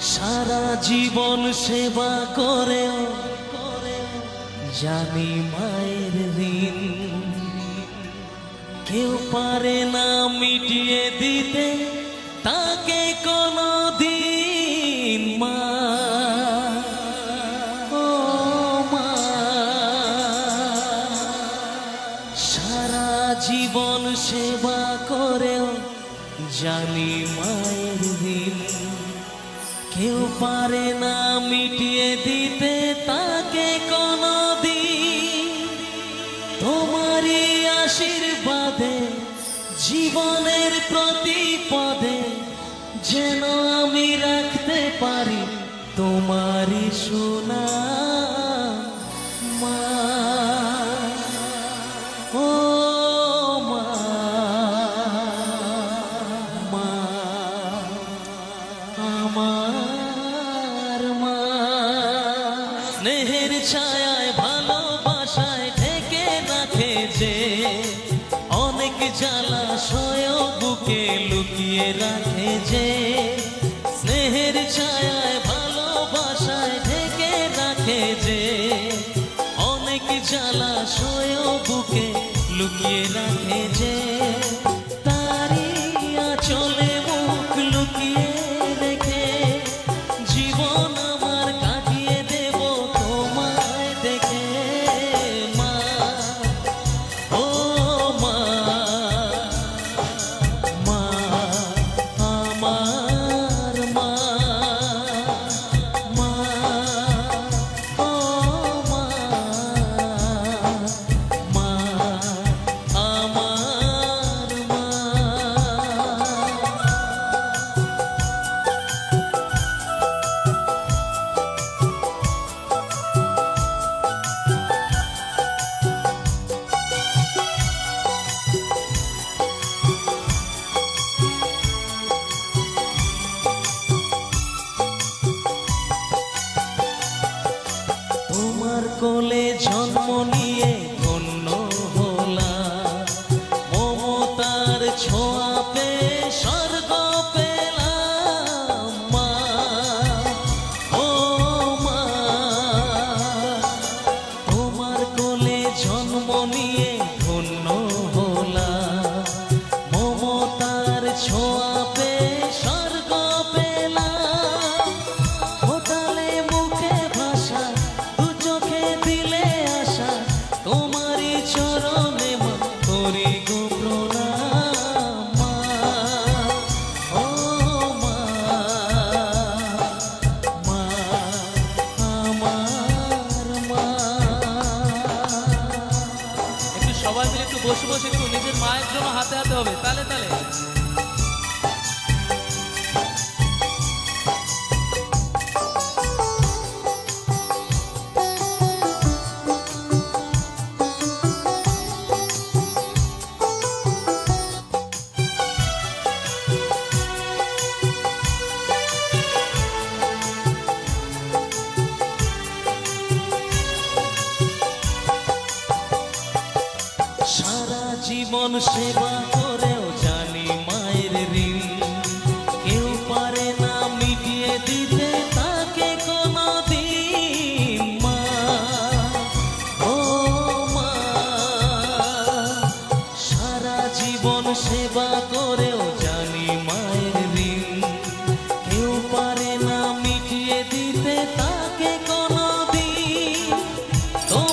সারা জীবন সেবা করেও জানি মায়ের ঋণ। কেউ পারে না মিটিয়ে দিতে, তাকে কোনো দিন মা। ও মা। সারা জীবন সেবা করেও জানি মায়ের কেউ পারে না মিটিয়ে দিতে তাকে কোনদিন। তোমারই আশীর্বাদে, জীবনের প্রতি পদে যেন আমি রাখতে পারি তোমারই সোনা স্নেহের ছায়ায় ভালোবাসায় ঢেকে রাখে যে অনেক জ্বালা সয় বুকে লুকিয়ে রাখে যে স্নেহের ছায়ায় ভালোবাসায় ঢেকে রাখে যে অনেক জ্বালা সয় বুকে লুকিয়ে রাখে যে কোলে জন্ম নিয়ে ধন্য হোলা মমতার ছোঁয়া পে স্বর্গ পেলাম মা। ও মা, তোমার কোলে জন্ম নিয়ে বসে বসে একটু নিজের মায়ের জন্য হাতে হাতে হবে। তালে তালে। সেবা করেও জানি মায়ের ঋণ। কেউ পারে না মিটিয়ে দিতে তাকে কোনো মা। ও মা, সারা জীবন সেবা করেও জানি মায়ের ঋণ। কেউ পারে না মিটিয়ে দিতে তাকে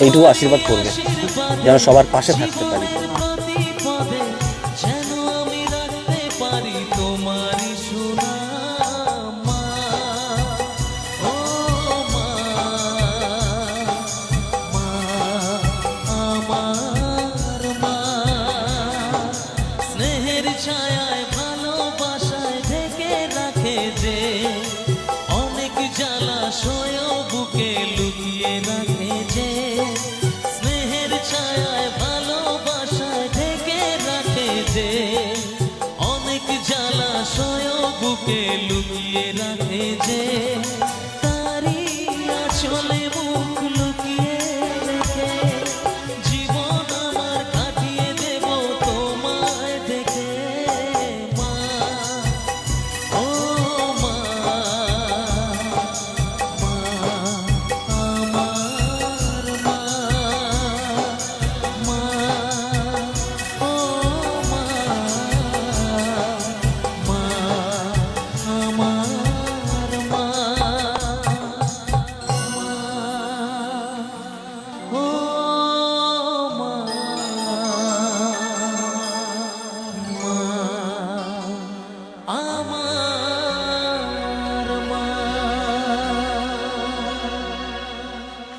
এইটুকু আশীর্বাদ করবে, যেন সবার পাশে থাকতে পারি। বুকে লুকিয়ে রাখে যে, স্নেহের ছায়ায় ভালোবাসায় ঢেকে রাখে যে, অনেক জ্বালা সয় বুকে লুকিয়ে রাখে যে